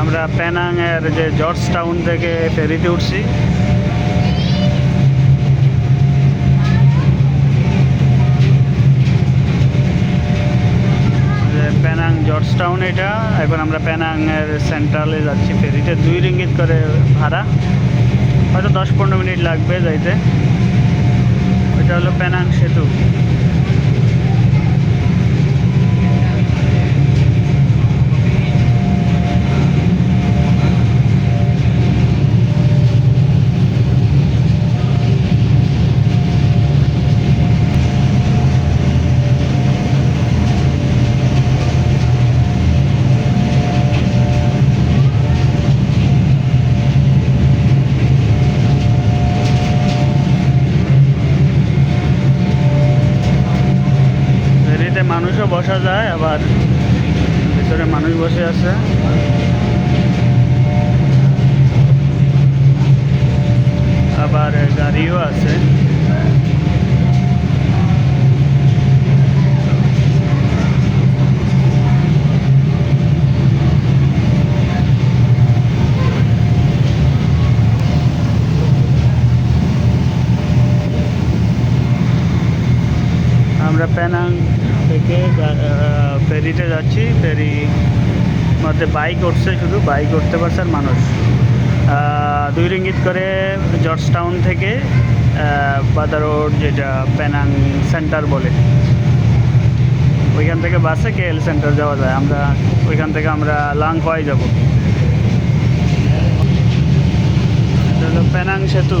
আমরা প্যানাংয়ের যে George town থেকে ফেরিতে উঠছি। প্যানাং জর্জ টাউন এটা। এখন আমরা প্যানাংয়ের সেন্ট্রালে যাচ্ছি ফেরিতে। দুই রিঙ্গিত করে ভাড়া। হয়তো দশ পনেরো মিনিট লাগবে যাইতে। ওইটা হলো প্যানাং সেতু। ফেরিতে মানুষও বসা যায় আবার ভিতরে মানুষ বসে আছে। আবার গাড়িও আছে। আমরা প্যানাং থেকে ফেরিতে যাচ্ছি। ফেরি মধ্যে বাইক উঠছে শুধু বাইক উঠতে পারছে আর মানুষ। দুই রিঙ্গিত করে জর্জ টাউন থেকে আহ, বাদা রোড যেটা প্যানাং সেন্টার বলে। ওইখান থেকে বাসে কে এল সেন্টার যাওয়া যায়। আমরা ওইখান থেকে আমরা লাংকোয়াই যাব। এটা হলো প্যানাং সেতু।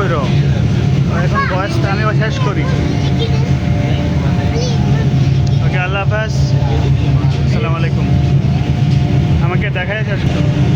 করো এখন বয়সটা আমি শেষ করি। ওকে আল্লাহ হাফেজ। আসসালামু আলাইকুম। আমাকে দেখায় শেষ করো।